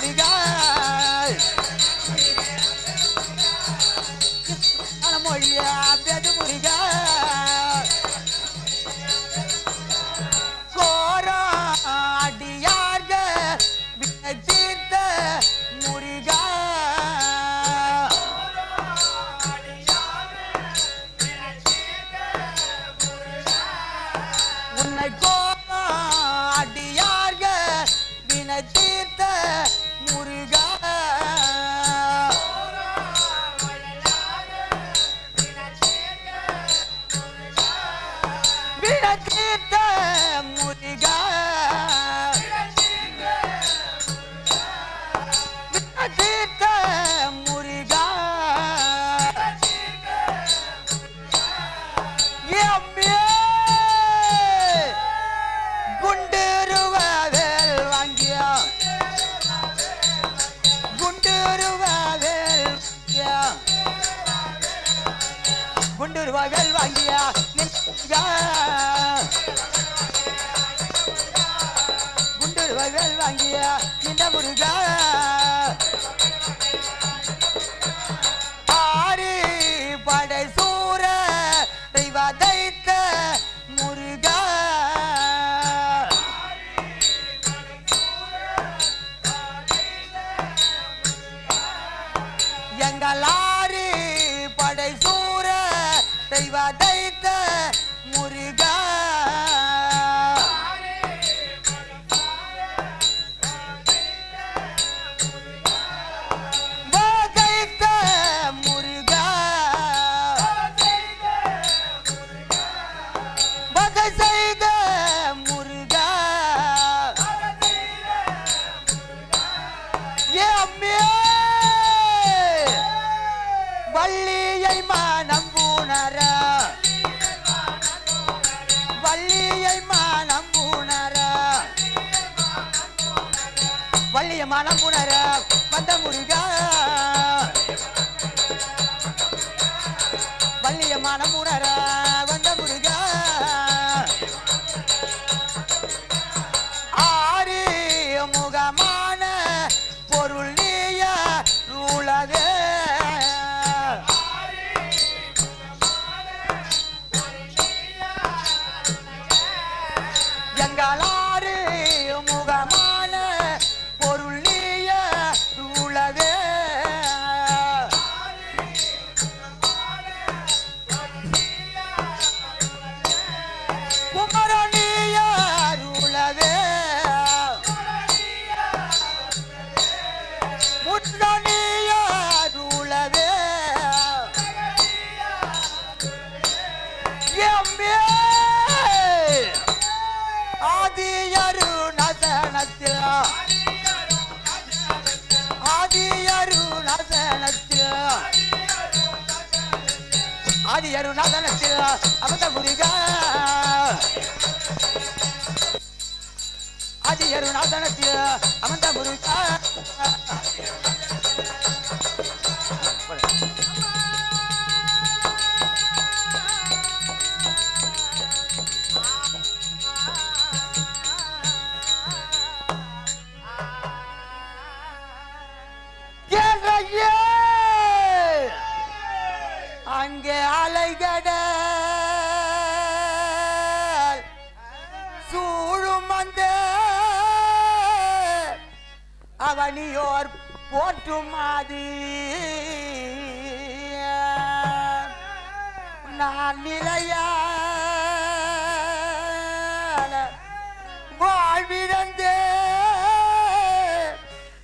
Diga முருகா. 우리가 ஆதி அருணாதனத்தில் அவத முருகா ஆதி அருணாதனத்தில் அமர்ந்த முருகா பணியோர் போற்றுமாதி. நான் நிலைய வாழ்விழந்தே.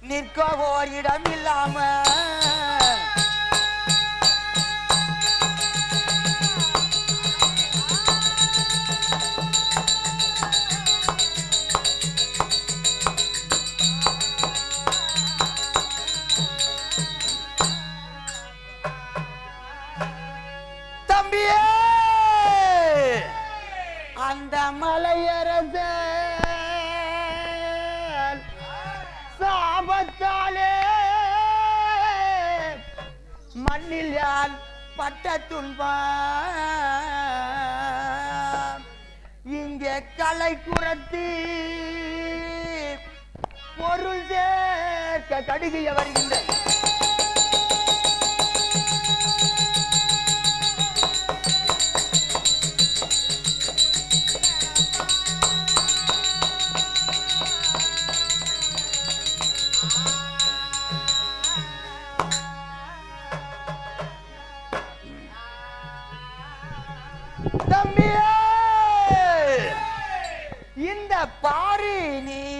நிற்க ஓரிடமில்லை மண்ணில் யான் பட்ட துன்பம்? இங்கே களை குரத்தி பொருள் சேர்க்க கடுகியவர் பாரி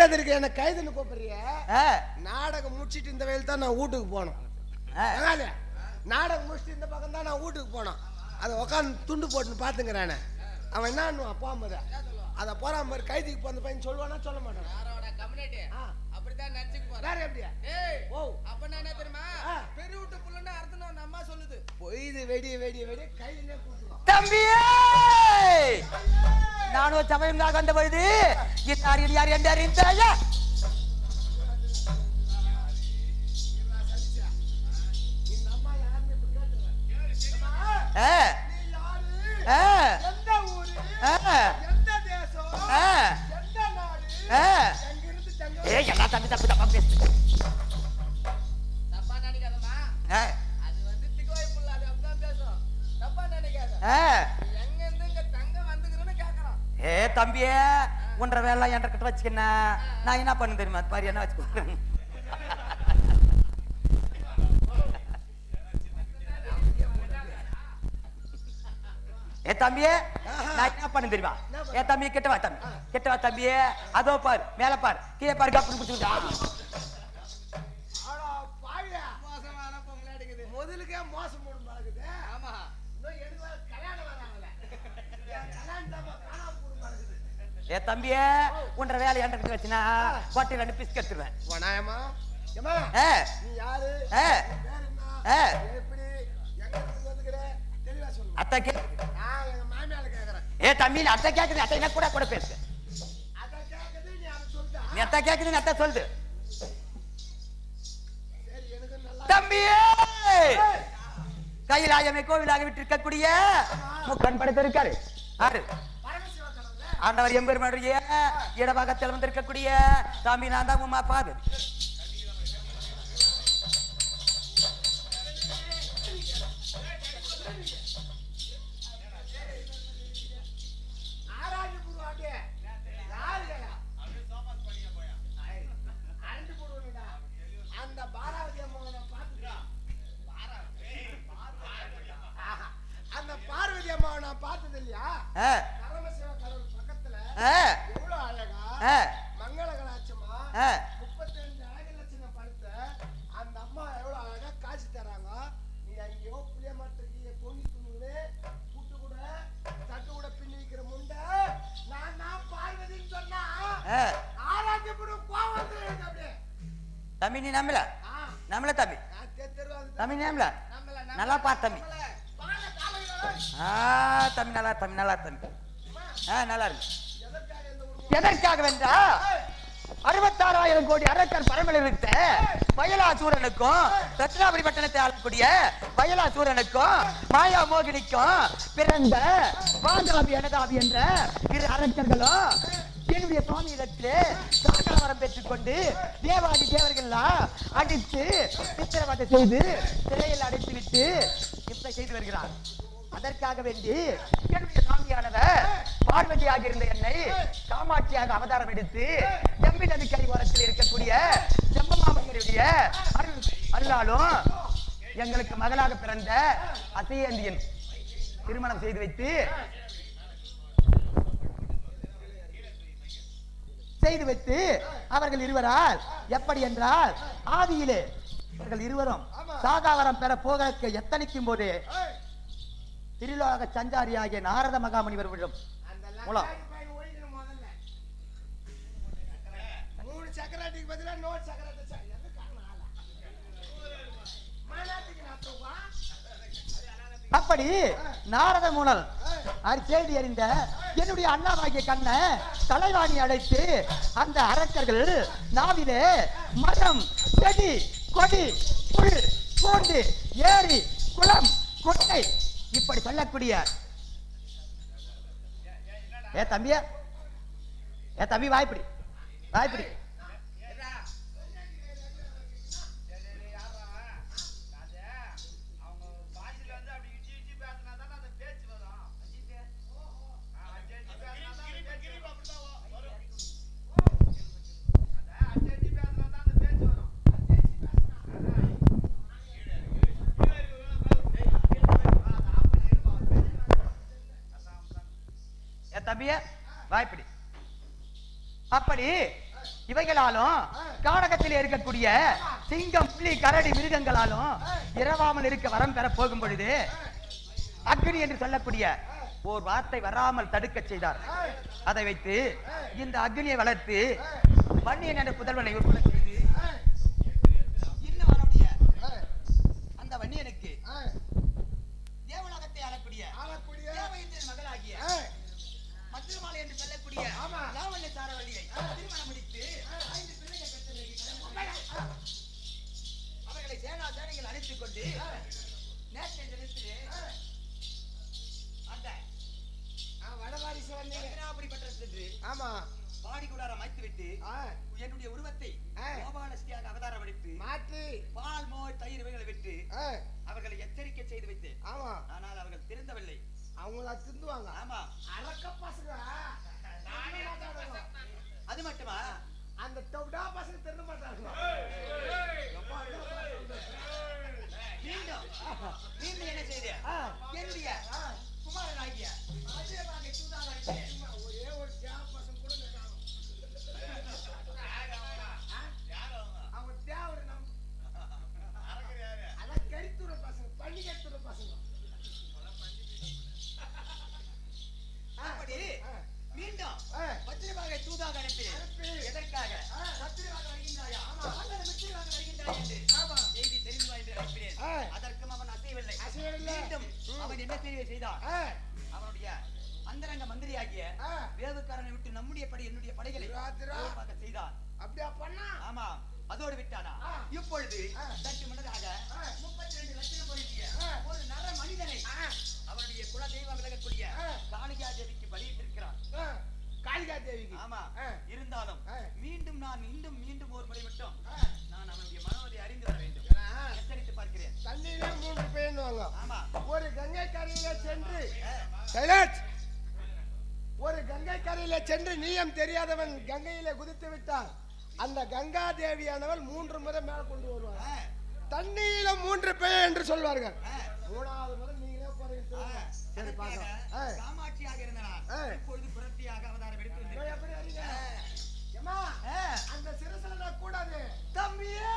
பேர் எதற்கு என்ன கைதுன்னு கூப்பிடுறிய? நாடகம் முடிச்சிட்டு இந்த வேலை தான் நான் வீட்டுக்கு போனோம். நாடகம் முடிச்சுட்டு இந்த பக்கம் தான் நான் வீட்டுக்கு போனோம். அதை உட்காந்து துண்டு போட்டுன்னு பார்த்துங்கிறானே அவன் என்ன போகும்போது அதை போறான் மாதிரி கைதிக்கு போன பையன் சொல்லுவானா சொல்ல மாட்டான். ஆ. அப்படித்தான் நினைச்சுக்க போறேன். வேற எப்படியா? ஏய் ஓ. அப்ப நான் என்ன தெரியுமா? ஆ. பெரிய வீட்டு புள்ளன்னு அர்த்தம் நம்ம அம்மா சொல்லுது. பொய்து வெடி வெடி வெடி கையிலே கூட்டுவோம் தம்பியே! நானும் சமயம் தான் கண்ட பொழுது யார் இது யார் என்று அறிந்தாயா? இந்த உன்ற வேலை என்கிட்ட கிட்ட வச்சுக்கின நான் என்ன பண்ணு தெரியுமா? பாரு என்ன வச்சுக்கோ ஏ தம்பியே நான் என்ன பண்ணு தெரியுமா? ஏ தம்பி கிட்ட வா தம்பி. கிட்ட வா தம்பியே அதோ பாரு மேல பாரு. கீழே பாரு கப்பு பிடிச்சிக்கிட்டா ஆடா பாவியா மோசமான பொங்கல் அடிக்குது. முதலுக்கே மோசம் போடும் ஆமா. ஏ தம்பியே உன்ற வேலை என்கிட்ட கிட்ட வச்சுனா பாட்டி ரெண்டு பிஸ்கட் எடுத்துருவேன் ஏ நீ யாரு. எப்படி? எங்க வந்துக்கிற தெளிவா சொல்லு. அத்தை கே நான் எங்க மாமியால கேக்குறேன். ஏ தம்பி நீ அத்தை கேக்குது அத்தை என்ன கூட கூட பேசு. அத கேக்குது நீ அதை சொல்லிட்டா நீ அத்தை கேக்குது நீ அத்தை சொல்லுது. சரி எனக்கு நல்லா தம்பியே கையிலாயமே கோவிலாக விட்டிருக்கக்கூடிய முக்கண் படைத்திருக்காரு ஆறு ஆண்டவர் எம்பெருமானுடைய இடபாகத்தில் வந்திருக்கக்கூடிய சாமி நான் தான் உமா பாது தம்பி நீ நம்பல? ஆ, நம்பல தம்பி? தம்பி நம்பல? நம்மள நல்லா பார் தம்பி. ஆ தம்பி நல்லா தம்பி நல்லா தம்பி. ஆ நல்லா இருக்கு எதற்காக வென்றா அறுபத்தாறாயிரம் கோடி அரக்கர் பரமளில் இருக்க வயலாசூரனுக்கும் ரத்னாபுரி பட்டணத்தை ஆளக்கூடிய வயலாசூரனுக்கும் மாயா மோகினிக்கும் பிறந்த வாதாபி அனதாபி என்ற இரு அரக்கர்களும் என்னுடைய சுவாமியிடத்திலே சாகரவரம் பெற்றுக்கொண்டு தேவாதி தேவர்கள்லாம் அடித்து சித்திரவதை செய்து சிறையில் அடைத்து விட்டு இப்ப செய்து வருகிறார். அதற்காக வேண்டி என்னுடைய சாமியானவர் பார்வதியாக இருந்த என்னை காமாட்சியாக அவதாரம் எடுத்து ஜம்பி நதிக்கரை ஓரத்தில் இருக்கக்கூடிய ஜம்பமாமையருடைய அருள் அருளாலும் எங்களுக்கு மகளாக பிறந்த அசையந்தியன் திருமணம் செய்து வைத்து செய்து வைத்து அவர்கள் இருவரால் எப்படி என்றால் ஆதியிலே அவர்கள் இருவரும் சாகாவரம் பெற போக எத்தனிக்கும் போது திருலோக சஞ்சாரியாகிய நாரத மகாமுனிவர்களிடம் அந்த மூலம். மூணு சக்கராட்டிக்கு நோட் சக்கராட்டி அப்படி நாரத மூலல் கேள்வி அறிந்த என்னுடைய அண்ணாவாகிய கண்ணை தலைவாணி அழைத்து அந்த அரக்கர்கள் நாவிலே மரம் செடி கொடி புல் பூண்டு ஏரி குளம் கொட்டை இப்படி சொல்லக்கூடிய ஏ தம்பியா ஏ தம்பி வாய்ப்பிடி வாய்ப்பிடி. தம்பிய? வாய்ப்படி. அப்படி இவைகளாலும் காடகத்தில் இருக்கக்கூடிய சிங்கம் புலி கரடி மிருகங்களாலும் இரவாமல் இருக்க வரம் பெற போகும் பொழுது அக்னி என்று சொல்லக்கூடிய ஓர் வார்த்தை வராமல் தடுக்க செய்தார். அதை வைத்து இந்த அக்னியை வளர்த்து வன்னியன் என்ற புதல்வனை உற்பத்தி என்று சொல்லக்கூடிய லாவண்ய சாரவதியை திருமணம் முடித்து ஐந்து பிள்ளைகள் அவர்களை சேனா சேனைகள் அழைத்துக் கொண்டு நேற்றைய தினத்திலே அந்த என்னுடைய உருவத்தை கோபாலஸ்தியாக அவதாரம் எடுத்து பால் மோர் தயிர் விட்டு அவர்களை எச்சரிக்கை செய்து வைத்து அவர்கள் திருந்தவில்லை. அவங்களா திருந்துவாங்க. ஆமா. அறக்க 你买干嘛呀？சைலன்ஸ் ஒரு கங்கை கரையில சென்று நீயம் தெரியாதவன் கங்கையில குதித்து விட்டான். அந்த கங்கா தேவியானவள் மூன்று முறை மேல கொண்டு வருவார் தண்ணியில மூன்று பேர் என்று சொல்வார்கள். மூணாவது முறை நீங்களே காமாட்சியாக இருந்தார் இப்பொழுது புரட்டியாக அவதாரம் எடுத்து எப்படி அந்த சிறுசல கூடாது. தம்பியே!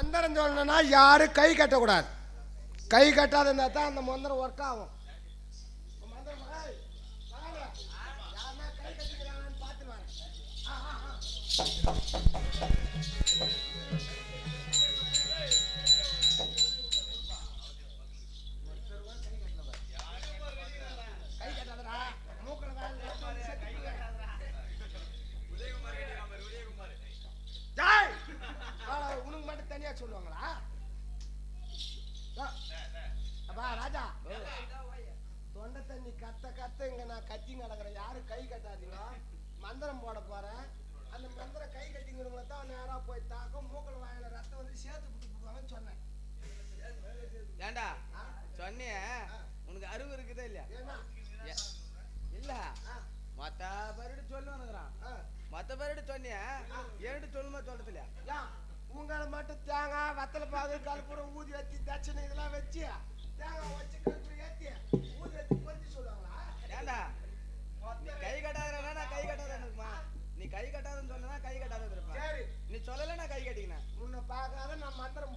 மந்திரம் சொல்லணும்னா யாரும் கை கட்டக்கூடாது. கை கட்டாதுன்னா தான் அந்த மந்திரம் ஒர்க் ஆகும். நீ சொல்லல நான் கை கட்டிக்கினேன். உன்னை பார்க்காத நான் மந்திரம்